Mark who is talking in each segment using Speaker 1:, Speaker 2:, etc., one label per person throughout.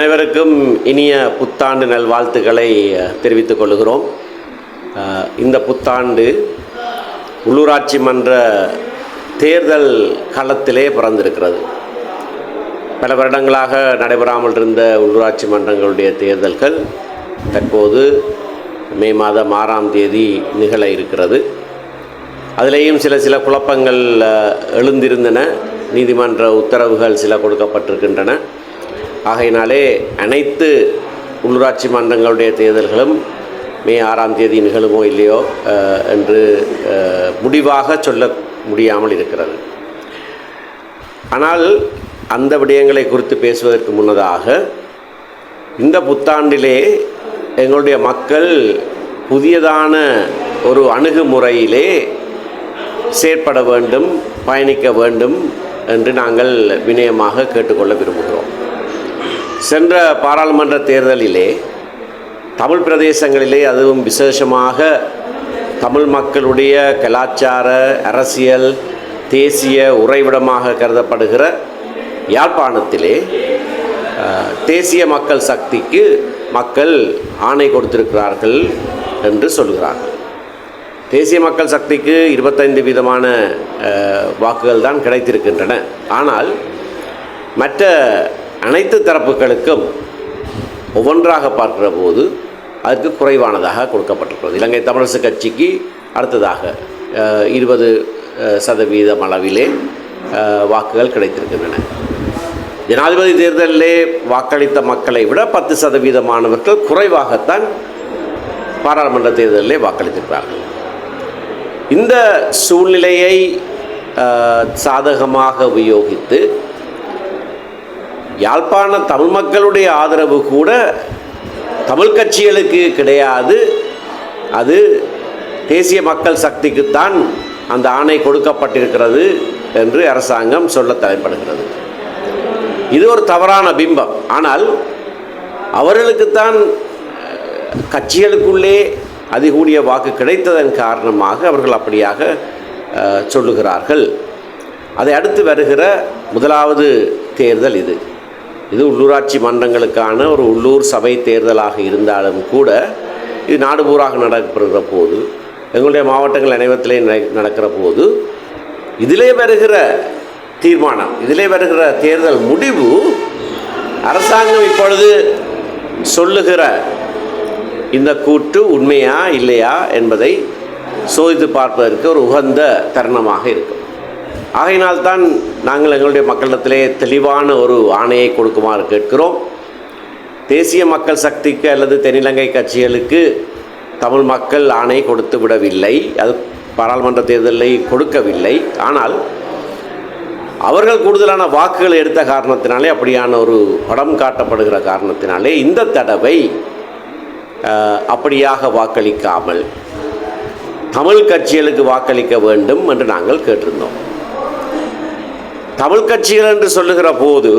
Speaker 1: அனைவருக்கும் இனிய புத்தாண்டு நல்வாழ்த்துக்களை தெரிவித்துக் கொள்கிறோம். இந்த புத்தாண்டு உள்ளூராட்சி மன்ற தேர்தல் களத்திலே பிறந்திருக்கிறது. பல வருடங்களாக நடைபெறாமல் இருந்த உள்ளூராட்சி மன்றங்களுடைய தேர்தல்கள் தற்போது மே மாதம் ஆறாம் தேதி நிகழ இருக்கிறது. அதிலேயும் சில சில குழப்பங்கள் எழுந்திருந்தன. நீதிமன்ற உத்தரவுகள் சில கொடுக்கப்பட்டிருக்கின்றன. ஆகையினாலே அனைத்து உள்ளூராட்சி மன்றங்களுடைய தேர்தல்களும் மே ஆறாம் தேதி நிகழுமோ இல்லையோ என்று முடிவாக சொல்ல முடியாமல் இருக்கிறது. ஆனால் அந்த விடயங்களை குறித்து பேசுவதற்கு முன்னதாக இந்த புத்தாண்டிலே எங்களுடைய மக்கள் புதியதான ஒரு அணுகுமுறையிலே செயற்பட வேண்டும் பயணிக்க வேண்டும் என்று நாங்கள் வினயமாக கேட்டுக்கொள்ள விரும்புகிறோம். சென்ற பாராளுமன்ற தேர்தலிலே தமிழ் பிரதேசங்களிலே அதுவும் விசேஷமாக தமிழ் மக்களுடைய கலாச்சார அரசியல் தேசிய உறைவிடமாக கருதப்படுகிற யாழ்ப்பாணத்திலே தேசிய மக்கள் சக்திக்கு மக்கள் ஆணை கொடுத்திருக்கிறார்கள் என்று சொல்கிறார்கள். தேசிய மக்கள் சக்திக்கு இருபத்தைந்து விதமான வாக்குகள் தான் கிடைத்திருக்கின்றன. ஆனால் மற்ற அனைத்து தரப்புகளுக்கும் ஒவ்வொன்றாக பார்க்கிற போது அதற்கு குறைவானதாக கொடுக்கப்பட்டிருக்கிறது. இலங்கை தமிழரசு கட்சிக்கு அடுத்ததாக இருபது சதவீதம் அளவிலே வாக்குகள் கிடைத்திருக்கின்றன. ஜனாதிபதி தேர்தலிலே வாக்களித்த மக்களை விட பத்து சதவீதமானவர்கள் குறைவாகத்தான் பாராளுமன்ற தேர்தலிலே வாக்களித்திருக்கிறார்கள். இந்த சூழ்நிலையை சாதகமாக உபயோகித்து யாழ்ப்பாண தமிழ் மக்களுடைய ஆதரவு கூட தமிழ் கட்சிகளுக்கு கிடையாது. அது தேசிய மக்கள் சக்திக்குத்தான் அந்த ஆணை கொடுக்கப்பட்டிருக்கிறது என்று அரசாங்கம் சொல்ல தலைப்படுகிறது இது ஒரு தவறான பிம்பம். ஆனால் அவர்களுக்குத்தான் கட்சிகளுக்குள்ளே அதிகூடிய வாக்கு கிடைத்ததன் காரணமாக அவர்கள் அப்படியாக சொல்லுகிறார்கள். அதை அடுத்து வருகிற முதலாவது தேர்தல் இது. இது உள்ளூராட்சி மன்றங்களுக்கான ஒரு உள்ளூர் சபை தேர்தலாக இருந்தாலும் கூட இது நாடுபூராக நடக்கப்படுகிற போது எங்களுடைய மாவட்டங்கள் அனைவத்திலே நடக்கிற போது இதிலே வருகிற தீர்மானம் இதிலே வருகிற தேர்தல் முடிவு அரசாங்கம் இப்பொழுது சொல்லுகிற இந்த கூற்று உண்மையா இல்லையா என்பதை சோதித்து பார்ப்பதற்கு ஒரு உகந்த தருணமாக இருக்கும். ஆகையினால்தான் நாங்கள் எங்களுடைய மக்களிடத்திலே தெளிவான ஒரு ஆணையை கொடுக்குமாறு கேட்கிறோம். தேசிய மக்கள் சக்திக்கு அல்லது தென்னிலங்கை கட்சிகளுக்கு தமிழ் மக்கள் ஆணை கொடுத்து விடவில்லை. அது பாராளுமன்ற தேர்தலை கொடுக்கவில்லை. ஆனால் அவர்கள் கூடுதலான வாக்குகளை எடுத்த காரணத்தினாலே அப்படியான ஒரு படம் காட்டப்படுகிற காரணத்தினாலே இந்த தடவை அப்படியாக வாக்களிக்காமல் தமிழ் கட்சிகளுக்கு வாக்களிக்க வேண்டும் என்று நாங்கள் கேட்டிருந்தோம். தமிழ் கட்சிகள் என்று சொல்லுகிற போது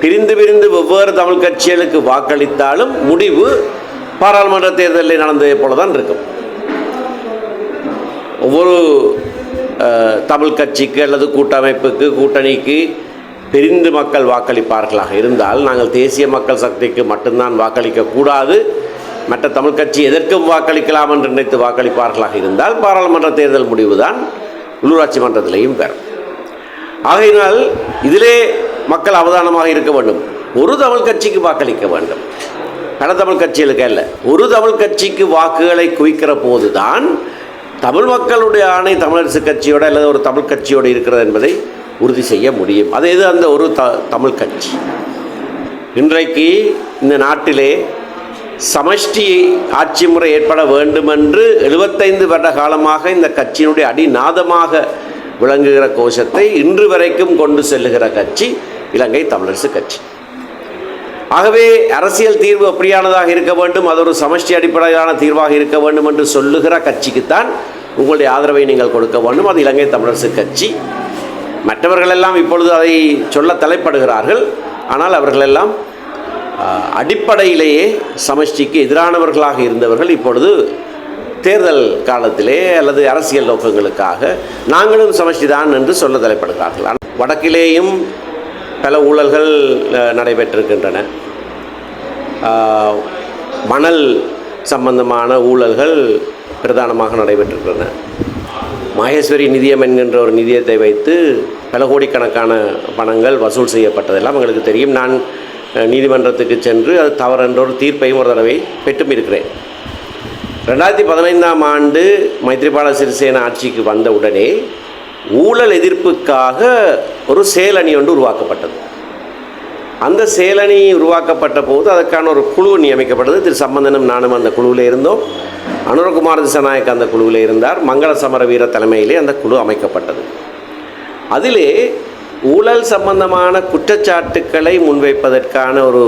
Speaker 1: பிரிந்து பிரிந்து வெவ்வேறு தமிழ் கட்சிகளுக்கு வாக்களித்தாலும் முடிவு பாராளுமன்ற தேர்தலில் நடந்ததை போல தான் இருக்கும். ஒவ்வொரு தமிழ் கட்சிக்கு அல்லது கூட்டமைப்புக்கு கூட்டணிக்கு பிரிந்து மக்கள் வாக்களிப்பார்களாக இருந்தால் நாங்கள் தேசிய மக்கள் சக்திக்கு மட்டும்தான் வாக்களிக்க கூடாது. மற்ற தமிழ் கட்சி எதற்கும் வாக்களிக்கலாம் என்று நினைத்து வாக்களிப்பார்களாக இருந்தால் பாராளுமன்ற தேர்தல் முடிவுதான் உள்ளூராட்சி மன்றத்திலையும் பெறும். ஆகையினால் இதிலே மக்கள் அவதானமாக இருக்க வேண்டும். ஒரு தமிழ் கட்சிக்கு வாக்களிக்க வேண்டும். பல தமிழ் கட்சிகளுக்கு அல்ல. ஒரு தமிழ் கட்சிக்கு வாக்குகளை குவிக்கிற போதுதான் தமிழ் மக்களுடைய ஆணை தமிழரசு கட்சியோட அல்லது ஒரு தமிழ் கட்சியோடு இருக்கிறது என்பதை உறுதி செய்ய முடியும். அது இது அந்த ஒரு த தமிழ் கட்சி. இன்றைக்கு இந்த நாட்டிலே சமஷ்டி ஆட்சி முறை ஏற்பட வேண்டுமென்று எழுபத்தைந்து வருட காலமாக இந்த கட்சியினுடைய அடிநாதமாக விளங்குகிற கோஷத்தை இன்று வரைக்கும் கொண்டு செல்லுகிற கட்சி இலங்கை தமிழரசு கட்சி. ஆகவே அரசியல் தீர்வு அப்படியானதாக இருக்க வேண்டும் அது ஒரு சமஷ்டி அடிப்படையிலான தீர்வாக இருக்க வேண்டும் என்று சொல்லுகிற கட்சிக்குத்தான் உங்களுடைய ஆதரவை நீங்கள் கொடுக்க வேண்டும். அது இலங்கை தமிழரசு கட்சி. மற்றவர்களெல்லாம் இப்பொழுது அதை சொல்ல தலைப்படுகிறார்கள். ஆனால் அவர்களெல்லாம் அடிப்படையிலேயே சமஷ்டிக்கு எதிரானவர்களாக இருந்தவர்கள் இப்பொழுது தேர்தல் காலத்திலே அல்லது அரசியல் நோக்கங்களுக்காக நாங்களும் சமஷ்டி தான் என்று சொல்ல தலைப்படுகிறார்கள் ஆனால் வடக்கிலேயும் பல ஊழல்கள் நடைபெற்றிருக்கின்றன. மணல் சம்பந்தமான ஊழல்கள் பிரதானமாக நடைபெற்றிருக்கின்றன. மகேஸ்வரி நிதியம் என்கின்ற ஒரு நிதியத்தை வைத்து பல கோடிக்கணக்கான பணங்கள் வசூல் செய்யப்பட்டதெல்லாம் எங்களுக்கு தெரியும். நான் நீதிமன்றத்துக்கு சென்று அது தவறென்ற ஒரு தீர்ப்பையும் ஒரு தடவை பெற்றும் இருக்கிறேன் ரெண்டாயிரத்தி பதினைந்தாம் ஆண்டு மைத்ரிபால சிறிசேன ஆட்சிக்கு வந்த உடனே ஊழல் எதிர்ப்புக்காக ஒரு செயலணி ஒன்று உருவாக்கப்பட்டது. அந்த செயலணி உருவாக்கப்பட்ட போது அதற்கான ஒரு குழு நியமிக்கப்பட்டது. திரு சம்பந்தனும் நானும் அந்த குழுவில் இருந்தோம். அனுரகுமார் திசநாயக் அந்த குழுவில் இருந்தார். மங்கள சமர வீர தலைமையிலே அந்த குழு அமைக்கப்பட்டது. அதிலே ஊழல் சம்பந்தமான குற்றச்சாட்டுக்களை முன்வைப்பதற்கான ஒரு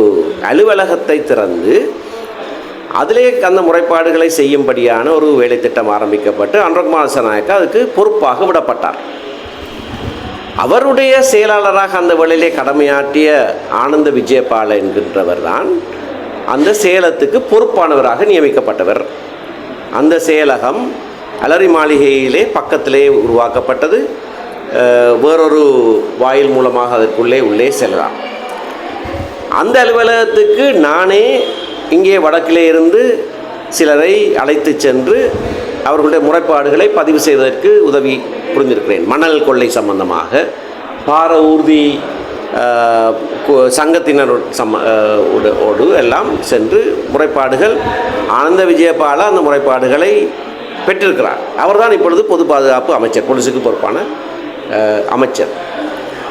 Speaker 1: அலுவலகத்தை திறந்து அதிலே அந்த முறைப்பாடுகளை செய்யும்படியான ஒரு வேலைத்திட்டம் ஆரம்பிக்கப்பட்டு அன்றகுமார் சனாயக்கா அதுக்கு பொறுப்பாக விடப்பட்டார். அவருடைய செயலாளராக அந்த வேளையிலே கடமையாற்றிய ஆனந்த விஜயபால என்கின்றவர் தான் அந்த சேலத்துக்கு பொறுப்பானவராக நியமிக்கப்பட்டவர். அந்த செயலகம் அலரி மாளிகையிலே பக்கத்திலே உருவாக்கப்பட்டது. வேறொரு வாயில் மூலமாக அதற்குள்ளே உள்ளே செல்லலாம். அந்த அலுவலகத்துக்கு நானே இங்கே வடக்கிலே இருந்து சிலரை அழைத்து சென்று அவர்களுடைய முறைப்பாடுகளை பதிவு செய்வதற்கு உதவி புரிந்திருக்கிறேன். மணல் கொள்ளை சம்பந்தமாக பார ஊர்தி கு- சங்கத்தினர் சம்ம ஓடு- எல்லாம் சென்று முறைப்பாடுகள் ஆனந்த விஜயபால அந்த முறைப்பாடுகளை பெற்றிருக்கிறார். அவர்தான் இப்பொழுது பொது பாதுகாப்பு அமைச்சர் போலீஸுக்கு பொறுப்பான அமைச்சர்.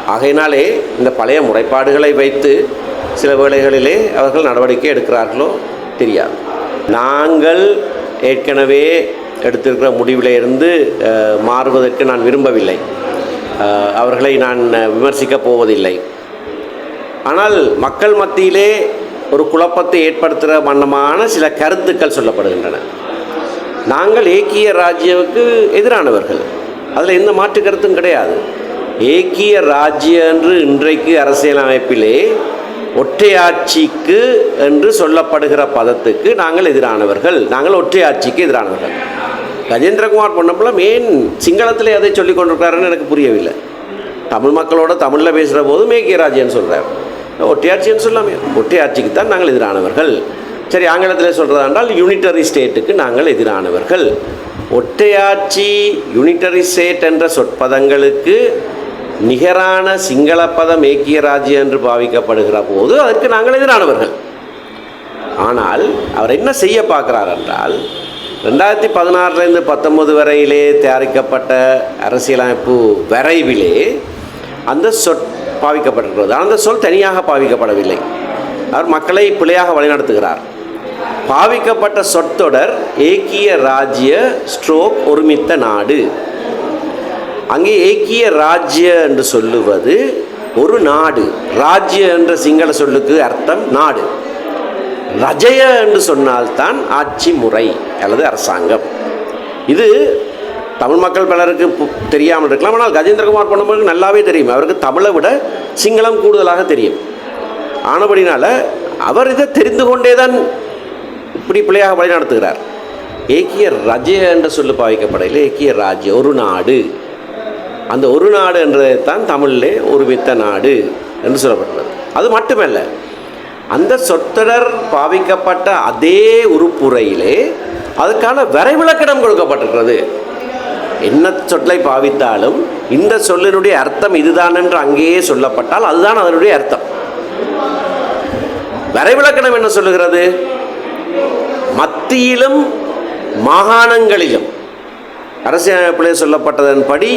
Speaker 1: ஆகையினாலே இந்த பழைய முறைப்பாடுகளை வைத்து சில வேளைகளிலே அவர்கள் நடவடிக்கை எடுக்கிறார்களோ தெரியாது. நாங்கள் ஏற்கனவே எடுத்திருக்கிற முடிவில் இருந்து மாறுவதற்கு நான் விரும்பவில்லை. அவர்களை நான் விமர்சிக்கப் போவதில்லை. ஆனால் மக்கள் மத்தியிலே ஒரு குழப்பத்தை ஏற்படுத்துகிற வண்ணமான சில கருத்துக்கள் சொல்லப்படுகின்றன. நாங்கள் ஏக்கிய ராஜ்யவுக்கு எதிரானவர்கள். அதில் எந்த மாற்று கருத்தும் கிடையாது. ஏக்கிய ராஜ்ய என்று இன்றைக்கு அரசியலமைப்பிலே ஒற்றையாட்சிக்கு என்று சொல்லப்படுகிற பதத்துக்கு நாங்கள் எதிரானவர்கள். நாங்கள் ஒற்றையாட்சிக்கு எதிரானவர்கள். கஜேந்திரகுமார் பொன்னம்பலம் ஏன் சிங்களத்தில் அதை சொல்லி கொண்டிருக்காருன்னு எனக்கு புரியவில்லை. தமிழ் மக்களோட தமிழில் பேசுகிற போது மேக்கிய ராஜ்யன்னு சொல்கிறார் ஒற்றையாட்சின்னு சொல்லாமே. ஒற்றையாட்சிக்கு தான் நாங்கள் எதிரானவர்கள். சரி ஆங்கிலத்தில் சொல்கிறதா என்றால் யூனிட்டரி ஸ்டேட்டுக்கு நாங்கள் எதிரானவர்கள். ஒற்றையாட்சி யூனிட்டரி ஸ்டேட் என்ற சொற்பதங்களுக்கு நிகரான சிங்கள பதம் ஏக்கிய ராஜ்யம் என்று பாவிக்கப்படுகிற போது அதற்கு நாங்கள் எதிரானவர்கள். ஆனால் அவர் என்ன செய்ய பார்க்கிறார் என்றால் ரெண்டாயிரத்தி பதினாறுலேருந்து பத்தொம்பது வரையிலே தயாரிக்கப்பட்ட அரசியலமைப்பு வரைவிலே அந்த சொற் பாவிக்கப்பட்டிருக்கிறது. அந்த சொல் தனியாக பாவிக்கப்படவில்லை. அவர் மக்களை பிழையாக வழிநடத்துகிறார். பாவிக்கப்பட்ட சொற்றொடர் ஏக்கிய ராஜ்ய ஸ்ட்ரோக் ஒருமித்த நாடு. அங்கே ஏக்கிய ராஜ்ய என்று சொல்லுவது ஒரு நாடு. ராஜ்ய என்ற சிங்கள சொல்லுக்கு அர்த்தம் நாடு. ரஜய என்று சொன்னால்தான் ஆட்சி முறை அல்லது அரசாங்கம். இது தமிழ் மக்கள் பலருக்கு தெரியாமல் இருக்கலாம். ஆனால் கஜேந்திரகுமார் பொன்னம்பலுக்கு நல்லாவே தெரியும். அவருக்கு தமிழை விட சிங்களம் கூடுதலாக தெரியும். ஆனபடினால அவர் இதை தெரிந்து கொண்டே தான் இப்படி பிள்ளையாக வழி நடத்துகிறார் ஏக்கிய ரஜய என்ற சொல்லு பாவிக்கப்படையில் ஏக்கிய ராஜ்ய ஒரு நாடு. அந்த ஒரு நாடு என்றதைத்தான் தமிழிலே ஒருமித்த நாடு என்று சொல்லப்பட்டுள்ளது. அது மட்டுமல்ல அந்த சொற்றொடர் பாவிக்கப்பட்ட அதே உறுப்புரையிலே அதுக்கான வரைவிலக்கணம் கொடுக்கப்பட்டிருக்கிறது. என்ன சொல்லை பாவித்தாலும் இந்த சொல்லினுடைய அர்த்தம் இதுதான் என்று அங்கேயே சொல்லப்பட்டால் அதுதான் அதனுடைய அர்த்தம். வரைவிலக்கணம் என்ன சொல்லுகிறது? மத்தியிலும் மாகாணங்களிலும். அரசியலமைப்பிலே சொல்லப்பட்டதன்படி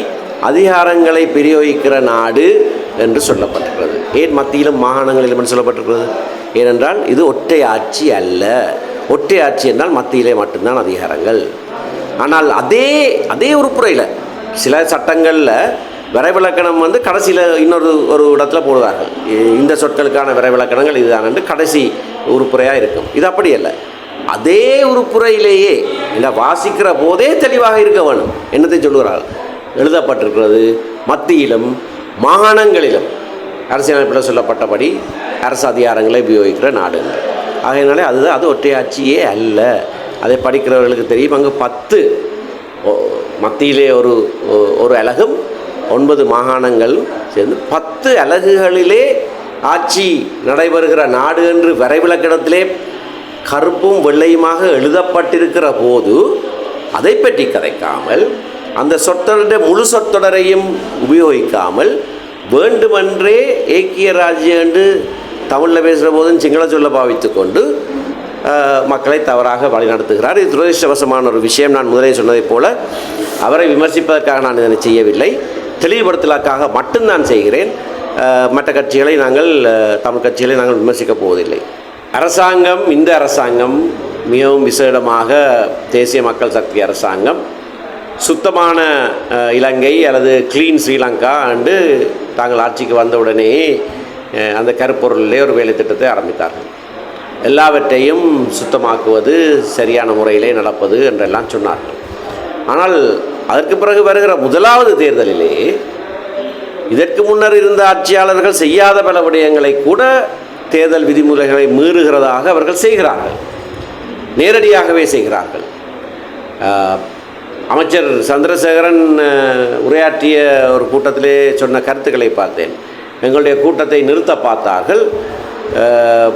Speaker 1: அதிகாரங்களை பிரயோகிக்கிற நாடு என்று சொல்லப்பட்டிருக்கிறது. ஏன் மத்தியிலும் மாகாணங்களிலும் என்று சொல்லப்பட்டிருக்கிறது? ஏனென்றால் இது ஒற்றை ஆட்சி அல்ல. ஒற்றை ஆட்சி என்றால் மத்தியிலே மட்டும்தான் அதிகாரங்கள். ஆனால் அதே அதே உறுப்புறையில் சில சட்டங்களில் விரைவிலக்கணம் வந்து கடைசியில் இன்னொரு ஒரு இடத்துல போடுவார்கள். இந்த சொற்களுக்கான விரைவிலக்கணங்கள் இதுதான் என்று கடைசி உறுப்புறையாக இருக்கும். இது அப்படி அல்ல. அதே உறுப்புறையிலேயே இல்லை வாசிக்கிற போதே தெளிவாக இருக்க வேணும் என்னத்தை சொல்லுகிறார்கள்? எழுதப்பட்டிருக்கிறது. மத்தியிலும் மாகாணங்களிலும் அரசியலமைப்பில் சொல்லப்பட்டபடி அரசு அதிகாரங்களை உபயோகிக்கிற நாடு ஆகையினாலே அதுதான் அது ஒற்றையாட்சியே அல்ல. அதை படிக்கிறவர்களுக்கு தெரியும். அங்கே பத்து மத்தியிலே ஒரு ஒரு அலகும் ஒன்பது மாகாணங்கள் சேர்ந்து பத்து அலகுகளிலே ஆட்சி நடைபெறுகிற நாடு என்று வரைவிலக்கணத்திலே கருப்பும் வெள்ளையுமாக எழுதப்பட்டிருக்கிற போது அதை பற்றி கதைக்காமல் அந்த சொற்றொடருடைய முழு சொற்றொடரையும் உபயோகிக்காமல் வேண்டுமென்றே ஏக்கிய ராஜ்யம் என்று தமிழில் பேசுகிற போதும் சிங்கள சொல்ல பாவித்து கொண்டு மக்களை தவறாக வழிநடத்துகிறார் இது துரதிருஷ்டவசமான ஒரு விஷயம். நான் முதலே சொன்னதைப் போல அவரை விமர்சிப்பதற்காக நான் இதனை செய்யவில்லை. தெளிவுபடுத்தலுக்காக மட்டும்தான் செய்கிறேன். மற்ற கட்சிகளை நாங்கள் தமிழ் கட்சிகளை நாங்கள் விமர்சிக்கப் போவதில்லை. அரசாங்கம் இந்த அரசாங்கம் மிகவும் விசேடமாக தேசிய மக்கள் சக்தி அரசாங்கம் சுத்தமான இலங்கை அல்லது க்ளீன் ஸ்ரீலங்கா அண்டு தாங்கள் ஆட்சிக்கு வந்தவுடனே அந்த கருப்பொருளிலே ஒரு வேலை திட்டத்தை ஆரம்பித்தார்கள். எல்லாவற்றையும் சுத்தமாக்குவது சரியான முறையிலே நடப்பது என்றெல்லாம் சொன்னார்கள். ஆனால் அதற்கு பிறகு வருகிற முதலாவது தேர்தலிலே இதற்கு முன்னர் இருந்த ஆட்சியாளர்கள் செய்யாத பல விடயங்களை கூட தேர்தல் விதிமுறைகளை மீறுகிறதாக அவர்கள் செய்கிறார்கள். நேரடியாகவே செய்கிறார்கள். அமைச்சர் சந்திரசேகரன் உரையாற்றிய ஒரு கூட்டத்திலே சொன்ன கருத்துக்களை பார்த்தேன். எங்களுடைய கூட்டத்தை நிறுத்த பார்த்தார்கள். ஆஹ்,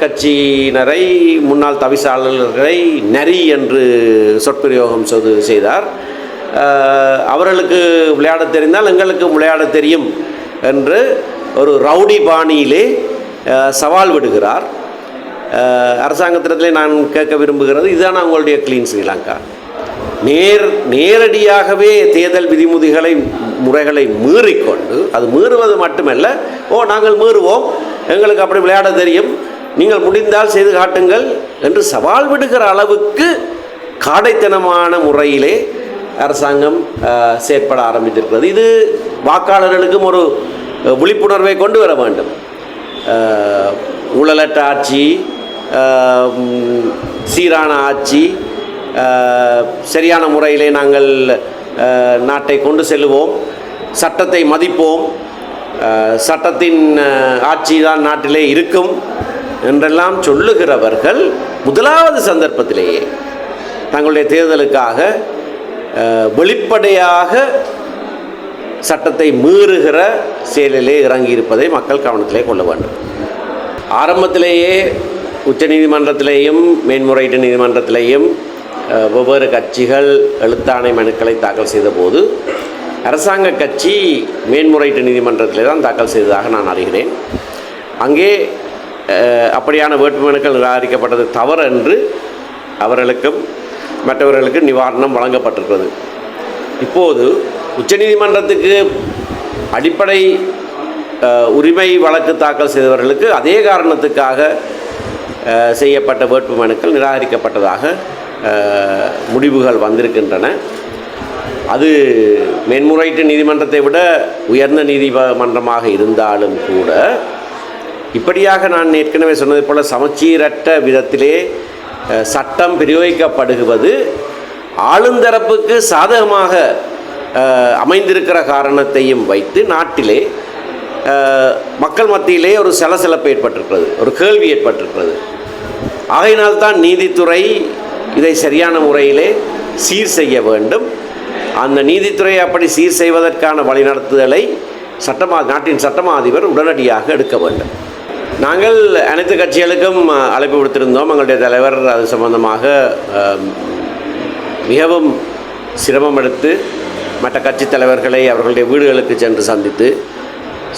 Speaker 1: கட்சியினரை முன்னாள் தவிசாளர்களை நரி என்று சொற்பிரயோகம் சொது செய்தார். அவர்களுக்கு விளையாடத் தெரிந்தால் எங்களுக்கு விளையாடத் தெரியும் என்று ஒரு ரவுடி பாணியிலே சவால் விடுகிறார். அரசாங்கத்திடத்திலே நான் கேட்க விரும்புகிறது இதுதான் உங்களுடைய க்ளீன் ஸ்ரீலங்கா? நேர் நேரடியாகவே தேர்தல் விதிமுறைகளை முறைகளை மீறிக்கொண்டு அது மீறுவது மட்டுமல்ல ஓ நாங்கள் மீறுவோம் எங்களுக்கு அப்படி விளையாட தெரியும் நீங்கள் முடிந்தால் செய்து காட்டுங்கள் என்று சவால் விடுகிற அளவுக்கு காடைத்தனமான முறையிலே அரசாங்கம் செயற்பட ஆரம்பித்திருக்கிறது. இது வாக்காளர்களுக்கும் ஒரு விழிப்புணர்வை கொண்டு வர வேண்டும். ஊழலற்ற ஆட்சி சீரான ஆட்சி சரியான முறையிலே நாங்கள் நாட்டை கொண்டு செல்லுவோம். சட்டத்தை மதிப்போம். சட்டத்தின் ஆட்சி தான் நாட்டிலே இருக்கும் என்றெல்லாம் சொல்லுகிறவர்கள் முதலாவது சந்தர்ப்பத்திலேயே தங்களுடைய தேர்தலுக்காக வெளிப்படையாக சட்டத்தை மீறுகிற செயலிலே இறங்கியிருப்பதை மக்கள் கவனத்திலே கொள்ள வேண்டும். ஆரம்பத்திலேயே உச்சநீதிமன்றத்திலேயும் மேன்முறையீட்டு நீதிமன்றத்திலேயும் வெவ்வேறு கட்சிகள் எழுத்தாணை மனுக்களை தாக்கல் செய்தபோது அரசாங்க கட்சி மேன்முறையீட்டு நீதிமன்றத்திலே தான் தாக்கல் செய்ததாக நான் அறிகிறேன். அங்கே அப்படியான வேட்புமனுக்கள் நிராகரிக்கப்பட்டது தவறு என்று அவர்களுக்கும் மற்றவர்களுக்கு நிவாரணம் வழங்கப்பட்டிருக்கிறது. இப்போது உச்சநீதிமன்றத்துக்கு அடிப்படை உரிமை வழக்கு தாக்கல் செய்தவர்களுக்கு அதே காரணத்துக்காக செய்யப்பட்ட வேட்புமனுக்கள் நிராகரிக்கப்பட்டதாக முடிவுகள் வந்திருக்கின்றன. அது மேன்முறையீட்டு நீதிமன்றத்தை விட உயர்ந்த நீதிமன்றமாக இருந்தாலும் கூட இப்படியாக நான் ஏற்கனவே சொன்னது போல் சமச்சீரற்ற விதத்திலே சட்டம் பிரயோகிக்கப்படுவது ஆளுந்தரப்புக்கு சாதகமாக அமைந்திருக்கிற காரணத்தையும் வைத்து நாட்டிலே மக்கள் மத்தியிலே ஒரு சலசலப்பு ஏற்பட்டிருக்கிறது ஒரு கேள்வி ஏற்பட்டிருக்கிறது. ஆகையினால்தான் நீதித்துறை இதை சரியான முறையிலே சீர் செய்ய வேண்டும். அந்த நீதித்துறையை அப்படி சீர் செய்வதற்கான வழிநடத்துதலை சட்டமா நாட்டின் சட்டமா அதிபர் உடனடியாக எடுக்க வேண்டும். நாங்கள் அனைத்து கட்சிகளுக்கும் அழைப்பு விடுத்திருந்தோம். எங்களுடைய தலைவர் அது சம்பந்தமாக மிகவும் சிரமம் எடுத்து மற்ற கட்சித் தலைவர்களை அவர்களுடைய வீடுகளுக்கு சென்று சந்தித்து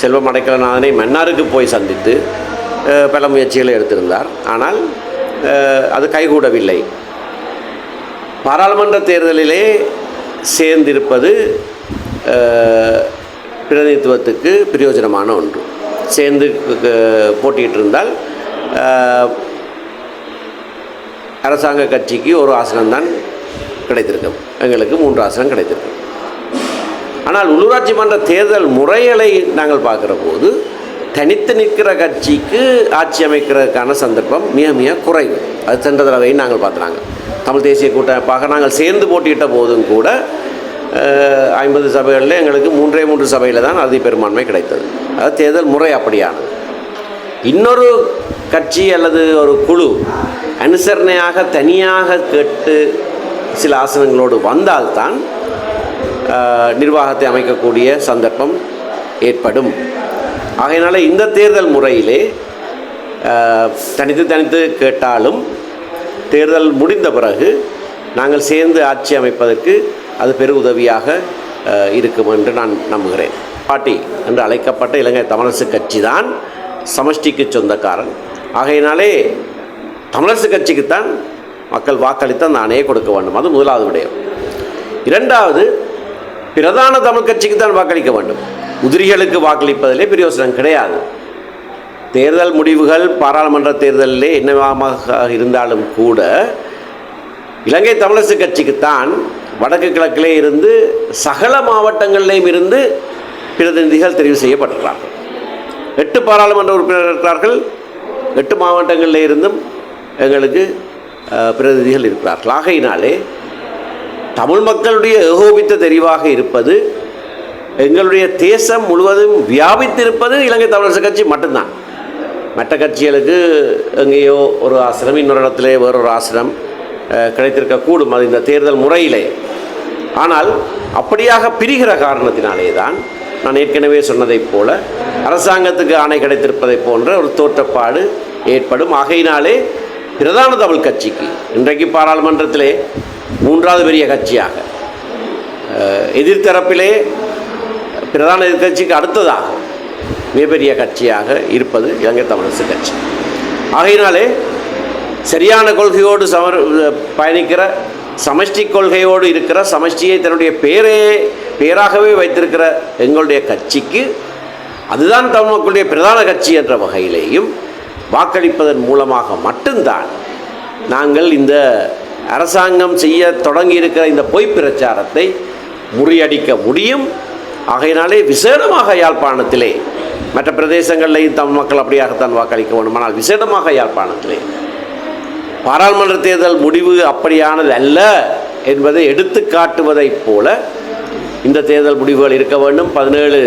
Speaker 1: செல்வம் அடைக்கலநாதனை மன்னாருக்கு போய் சந்தித்து பல முயற்சிகளை எடுத்திருந்தார். ஆனால் அது கைகூடவில்லை. பாராளுமன்ற தேர்தலிலே சேர்ந்திருப்பது பிரதிநிதித்துவத்துக்கு பிரயோஜனமான ஒன்று. சேர்ந்து போட்டிகிட்டு இருந்தால் அரசாங்க கட்சிக்கு ஒரு ஆசனம்தான் கிடைத்திருக்கும். எங்களுக்கு மூன்று ஆசனம் கிடைத்திருக்கும். ஆனால் உள்ளூராட்சி மன்ற தேர்தல் முறைகளை நாங்கள் பார்க்குற போது தனித்து நிற்கிற கட்சிக்கு ஆட்சி அமைக்கிறதுக்கான சந்தர்ப்பம் மிக மிக குறைவு. அது சென்ற தடவை நாங்கள் பார்த்துறாங்க தமிழ் தேசிய கூட்டமைப்பாக நாங்கள் சேர்ந்து போட்டியிட்ட போதும் கூட ஐம்பது சபைகளில் எங்களுக்கு மூன்றே மூன்று சபையில் தான் அறுதி பெரும்பான்மை கிடைத்தது. அது தேர்தல் முறை அப்படியானது. இன்னொரு கட்சி அல்லது ஒரு குழு அனுசரணையாக தனியாக கேட்டு சில ஆசனங்களோடு வந்தால்தான் நிர்வாகத்தை அமைக்கக்கூடிய சந்தர்ப்பம் ஏற்படும். ஆகையினால இந்த தேர்தல் முறையிலே தனித்து தனித்து கேட்டாலும் தேர்தல் முடிந்த பிறகு நாங்கள் சேர்ந்து ஆட்சி அமைப்பதற்கு அது பெருதவியாக இருக்கும் என்று நான் நம்புகிறேன். பாட்டி என்று அழைக்கப்பட்ட இலங்கை தமிழரசு கட்சி தான் சமஷ்டிக்கு சொந்தக்காரன். ஆகையினாலே தமிழரசு கட்சிக்குத்தான் மக்கள் வாக்களித்த நானே கொடுக்க வேண்டும். அது முதலாவது விடயம். இரண்டாவது பிரதான தமிழ் கட்சிக்கு தான் வாக்களிக்க வேண்டும். உதிரிகளுக்கு வாக்களிப்பதிலே பிரயோசனம் கிடையாது. தேர்தல் முடிவுகள் பாராளுமன்ற தேர்தலிலே என்னவாக இருந்தாலும் கூட இலங்கை தமிழரசு கட்சிக்குத்தான் வடக்கு கிழக்கிலே இருந்து சகல மாவட்டங்களிலேயும் இருந்து பிரதிநிதிகள் தெரிவு செய்யப்பட்டுள்ளார்கள் எட்டு பாராளுமன்ற உறுப்பினர்கள் இருக்கிறார்கள். எட்டு மாவட்டங்களில் இருந்தும் எங்களுக்கு பிரதிநிதிகள் இருக்கிறார்கள். ஆகையினாலே தமிழ் மக்களுடைய ஏகோபித்த தெரிவாக இருப்பது எங்களுடைய தேசம் முழுவதும் வியாபித்திருப்பது இலங்கை தமிழரசு கட்சி மட்டும்தான். மற்ற கட்சிகளுக்கு எங்கேயோ ஒரு ஆசிரம் இன்னொரு இடத்துல வேறொரு ஆசிரம் கிடைத்திருக்கக்கூடும் அது இந்த தேர்தல் முறையிலே. ஆனால் அப்படியாக பிரிகிற காரணத்தினாலே தான் நான் ஏற்கனவே சொன்னதைப் போல அரசாங்கத்துக்கு ஆணை கிடைத்திருப்பதைப் போன்ற ஒரு தோற்றப்பாடு ஏற்படும். ஆகையினாலே பிரதான தமிழ் கட்சிக்கு இன்றைக்கு பாராளுமன்றத்திலே மூன்றாவது பெரிய கட்சியாக எதிர்த்தரப்பிலே பிரதான எதிர்கட்சிக்கு அடுத்ததாக மிகப்பெரிய கட்சியாக இருப்பது இலங்கை தமிழரசு கட்சி. ஆகையினாலே சரியான கொள்கையோடு சமர் பயணிக்கிற சமஷ்டி கொள்கையோடு இருக்கிற சமஷ்டியை தன்னுடைய பேரே பேராகவே வைத்திருக்கிற எங்களுடைய கட்சிக்கு அதுதான் தமிழ் மக்களுடைய பிரதான கட்சி என்ற வகையிலேயும் வாக்களிப்பதன் மூலமாக மட்டும்தான் நாங்கள் இந்த அரசாங்கம் செய்ய தொடங்கி இருக்கிற இந்த பொய் பிரச்சாரத்தை முறியடிக்க முடியும். ஆகையினாலே விசேடமாக யாழ்ப்பாணத்திலே மற்ற பிரதேசங்களிலேயும் தமிழ் மக்கள் அப்படியாகத்தான் வாக்களிக்க வேண்டும் ஆனால் விசேடமாக யாழ்ப்பாணத்திலே பாராளுமன்ற தேர்தல் முடிவு அப்படியானது அல்ல என்பதை எடுத்து காட்டுவதைப் போல இந்த தேர்தல் முடிவுகள் இருக்க வேண்டும். பதினேழு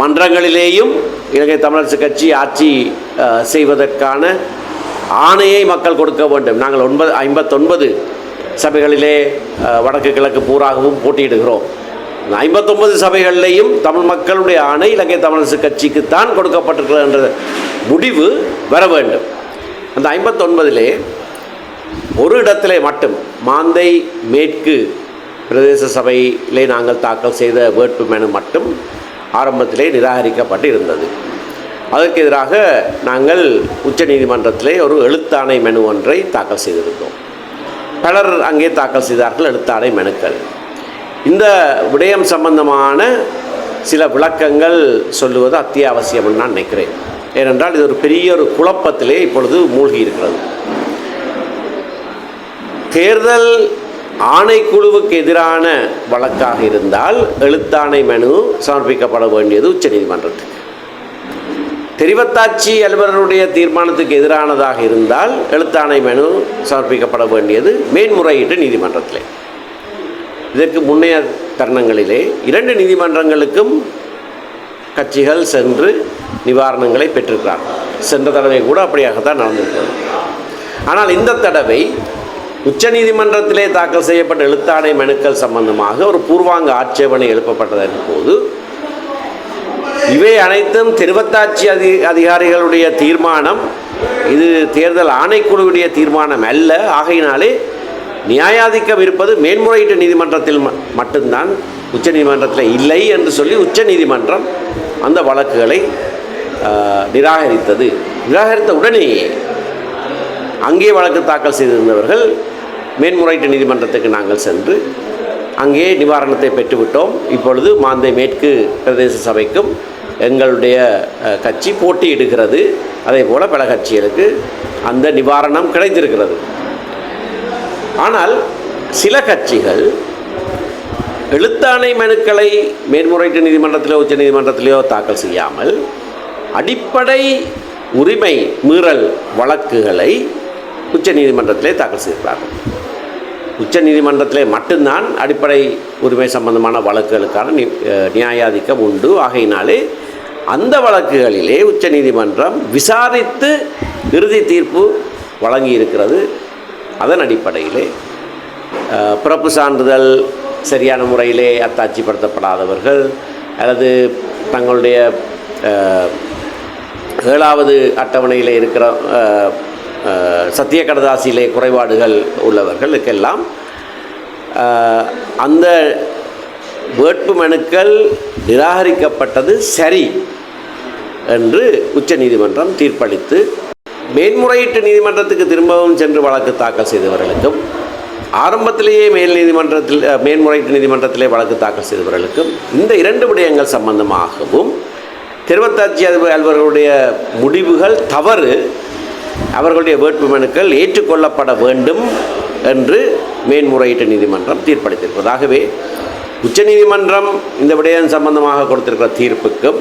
Speaker 1: மன்றங்களிலேயும் இலங்கை தமிழரசு கட்சி ஆட்சி செய்வதற்கான ஆணையை மக்கள் கொடுக்க வேண்டும். நாங்கள் ஒன்பது ஐம்பத்தொன்பது சபைகளிலே வடக்கு கிழக்கு பூராகவும் போட்டியிடுகிறோம். ஐம்பத்தொன்பது சபைகள்லையும் தமிழ் மக்களுடைய ஆணை இலங்கை தமிழரசு கட்சிக்குத்தான் கொடுக்கப்பட்டிருக்கிறது என்ற முடிவு வர வேண்டும். அந்த ஐம்பத்தொன்பதிலே ஒரு இடத்திலே மட்டும் மாந்தை மேற்கு பிரதேச சபையிலே நாங்கள் தாக்கல் செய்த வேட்பு மனு மட்டும் ஆரம்பத்திலே நிராகரிக்கப்பட்டு இருந்தது. அதற்கு எதிராக நாங்கள் உச்சநீதிமன்றத்திலே ஒரு எழுத்தாணை மனு ஒன்றை தாக்கல் செய்திருந்தோம். பலர் அங்கே தாக்கல் செய்தார்கள் எழுத்தாணை மனுக்கள். இந்த விடயம் சம்பந்தமான சில விளக்கங்கள் சொல்லுவது அத்தியாவசியம் நான் நினைக்கிறேன். ஏனென்றால் இது ஒரு பெரிய ஒரு குழப்பத்திலே இப்பொழுது மூழ்கி இருக்கிறது. தேர்தல் ஆணைக்குழுவுக்கு எதிரான வழக்காக இருந்தால் எழுத்தாணை மனு சமர்ப்பிக்கப்பட வேண்டியது உச்சநீதிமன்றத்துக்கு தெரிவத்தாட்சி அலுவலருடைய தீர்மானத்துக்கு எதிரானதாக இருந்தால் எழுத்தாணை மனு சமர்ப்பிக்கப்பட வேண்டியது மேன்முறையீட்டு நீதிமன்றத்திலே. இதற்கு முன்னைய தருணங்களிலே இரண்டு நீதிமன்றங்களுக்கும் கட்சிகள் சென்று நிவாரணங்களை பெற்றிருக்கிறார். சென்ற தடவை கூட அப்படியாகத்தான் நடந்திருக்கிறது. ஆனால் இந்த தடவை உச்சநீதிமன்றத்திலே தாக்கல் செய்யப்பட்ட எழுத்தாணை மனுக்கள் சம்பந்தமாக ஒரு பூர்வாங்க ஆட்சேபனை எழுப்பப்பட்டதன் போது இவை அனைத்தும் திருவத்தாட்சி அதி அதிகாரிகளுடைய தீர்மானம். இது தேர்தல் ஆணைக்குழுவுடைய தீர்மானம் அல்ல. ஆகையினாலே நியாயாதிக்கம் இருப்பது மேன்முறையீட்டு நீதிமன்றத்தில் மட்டும்தான் உச்ச நீதிமன்றத்தில் இல்லை என்று சொல்லி உச்ச நீதிமன்றம் அந்த வழக்குகளை நிராகரித்தது. நிராகரித்த உடனேயே அங்கே வழக்கு தாக்கல் செய்திருந்தவர்கள் மேன்முறையீட்டு நீதிமன்றத்துக்கு நாங்கள் சென்று அங்கே நிவாரணத்தை பெற்றுவிட்டோம். இப்பொழுது மாந்தை மேற்கு பிரதேச சபைக்கும் எங்களுடைய கட்சி போட்டியிடுகிறது. அதே போல் பல கட்சிகளுக்கு அந்த நிவாரணம் கிடைத்திருக்கிறது. ஆனால் சில கட்சிகள் எழுத்தாணை மனுக்களை மேன்முறையீட்டு நீதிமன்றத்திலோ உச்ச நீதிமன்றத்திலேயோ தாக்கல் செய்யாமல் அடிப்படை உரிமை மீறல் வழக்குகளை உச்ச நீதிமன்றத்திலே தாக்கல் செய்கிறார்கள். உச்ச நீதிமன்றத்திலே மட்டும்தான் அடிப்படை உரிமை சம்பந்தமான வழக்குகளுக்கான நி- நியாயாதிக்கம் உண்டு. ஆகையினாலே அந்த வழக்குகளிலே உச்ச நீதிமன்றம் விசாரித்து இறுதி தீர்ப்பு வழங்கி இருக்கிறது அதன் அடிப்படையிலே பிறப்பு சான்றிதழ் சரியான முறையிலே அத்தாட்சிப்படுத்தப்படாதவர்கள் அல்லது தங்களுடைய ஏழாவது அட்டவணையில் இருக்கிற சத்திய கடதாசியிலே குறைபாடுகள் உள்ளவர்களுக்கெல்லாம் அந்த வேட்பு மனுக்கள் நிராகரிக்கப்பட்டது சரி என்று உச்சநீதிமன்றம் தீர்ப்பளித்து மேன்முறையீட்டு நீதிமன்றத்துக்கு திரும்பவும் சென்று வழக்கு தாக்கல் செய்தவர்களுக்கும் ஆரம்பத்திலேயே மேல் நீதிமன்றத்தில் மேன்முறையீட்டு நீதிமன்றத்திலே வழக்கு தாக்கல் செய்தவர்களுக்கும் இந்த இரண்டு விடயங்கள் சம்பந்தமாகவும் திருவத்தாட்சி அதிபர் அலுவலர்களுடைய முடிவுகள் தவறு அவர்களுடைய வேட்புமனுக்கள் ஏற்றுக்கொள்ளப்பட வேண்டும் என்று மேன்முறையீட்டு நீதிமன்றம் தீர்ப்பளித்திருக்கிறது ஆகவே உச்சநீதிமன்றம் இந்த விடயம் சம்பந்தமாக கொடுத்திருக்கிற தீர்ப்புக்கும்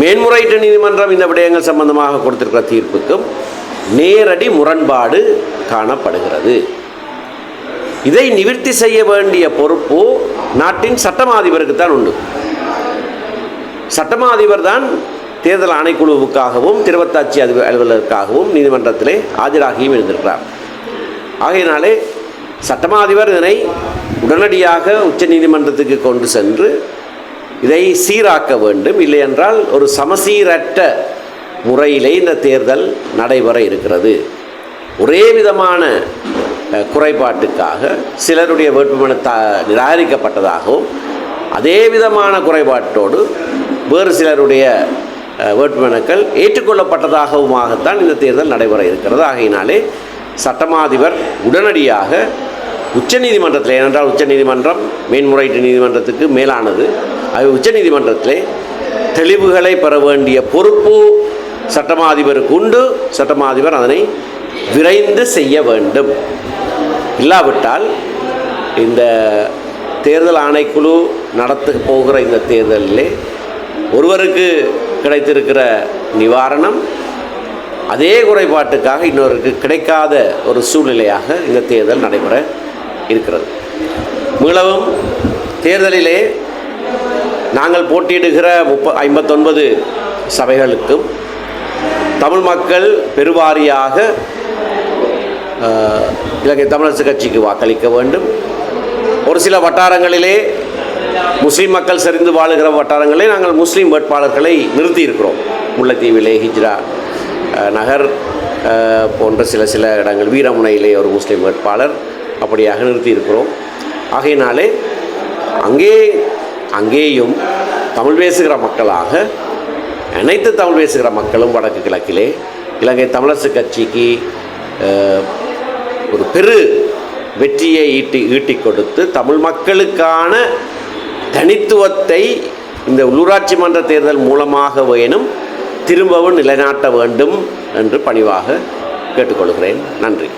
Speaker 1: மேன்முறையீட்டு நீதிமன்றம் இந்த விடயங்கள் சம்பந்தமாக கொடுத்திருக்கிற தீர்ப்புக்கும் நேரடி முரண்பாடு காணப்படுகிறது. இதை நிவர்த்தி செய்ய வேண்டிய பொறுப்பு நாட்டின் சட்டமா அதிபருக்கு தான் உண்டு. சட்டமாதிபர் தான் தேர்தல் ஆணைக்குழுவுக்காகவும் திருவத்தாட்சி அதிபர் அலுவலருக்காகவும் நீதிமன்றத்திலே ஆஜராகியும் இருந்திருக்கிறார். ஆகையினாலே சட்டமா அதிபர் இதனை உடனடியாக உச்ச நீதிமன்றத்துக்கு கொண்டு சென்று இதை சீராக்க வேண்டும். இல்லை என்றால் ஒரு சமசீரற்ற முறையிலே இந்த தேர்தல் நடைபெற இருக்கிறது. ஒரே விதமான குறைபாட்டுக்காக சிலருடைய வேட்புமனு த நிராகரிக்கப்பட்டதாகவும் அதே விதமான குறைபாட்டோடு வேறு சிலருடைய வேட்புமனுக்கள் ஏற்றுக்கொள்ளப்பட்டதாகவுமாகத்தான் இந்த தேர்தல் நடைபெற இருக்கிறது. ஆகையினாலே சட்டமாதிபர் உடனடியாக உச்சநீதிமன்றத்தில் ஏனென்றால் உச்சநீதிமன்றம் மேன்முறையீட்டு நீதிமன்றத்துக்கு மேலானது. உச்சநீதிமன்றத்திலே தெளிவுகளை பெற வேண்டிய பொறுப்பு சட்டமாதிபருக்கு உண்டு. சட்டமாதிபர் அதனை விரைந்து செய்ய வேண்டும். இல்லாவிட்டால் இந்த தேர்தல் ஆணைக்குழு நடத்த போகிற இந்த தேர்தலிலே ஒருவருக்கு கிடைத்திருக்கிற நிவாரணம் அதே குறைபாட்டுக்காக இன்னொருக்கு கிடைக்காத ஒரு சூழ்நிலையாக இந்த தேர்தல் நடைபெற இருக்கிறது. மீளவும் தேர்தலிலே நாங்கள் போட்டியிடுகிற முப்ப ஐம்பத்தொன்பது சபைகளுக்கும் தமிழ் மக்கள் பெருவாரியாக இலங்கை தமிழரசு கட்சிக்கு வாக்களிக்க வேண்டும். ஒரு சில வட்டாரங்களிலே முஸ்லீம் மக்கள் செறிந்து வாழுகிற வட்டாரங்களில் நாங்கள் முஸ்லீம் வேட்பாளர்களை நிறுத்தி இருக்கிறோம் முல்லைத்தீவிலே ஹிஜ்ரா நகர் போன்ற சில சில இடங்கள் வீரமுனையிலே ஒரு முஸ்லீம் வேட்பாளர் அப்படியாக நிறுத்தி இருக்கிறோம் ஆகையினாலே அங்கே அங்கேயும் தமிழ் பேசுகிற மக்களாக அனைத்து தமிழ் பேசுகிற மக்களும் வடக்கு கிழக்கிலே இலங்கை தமிழரசு கட்சிக்கு ஒரு பெரு வெற்றியை ஈட்டி ஈட்டிக் கொடுத்து தமிழ் மக்களுக்கான தனித்துவத்தை இந்த உள்ளூராட்சி மன்ற தேர்தல் மூலமாக வேணும் திரும்பவும் நிலைநாட்ட வேண்டும் என்று பணிவாக கேட்டுக்கொள்கிறேன். நன்றி.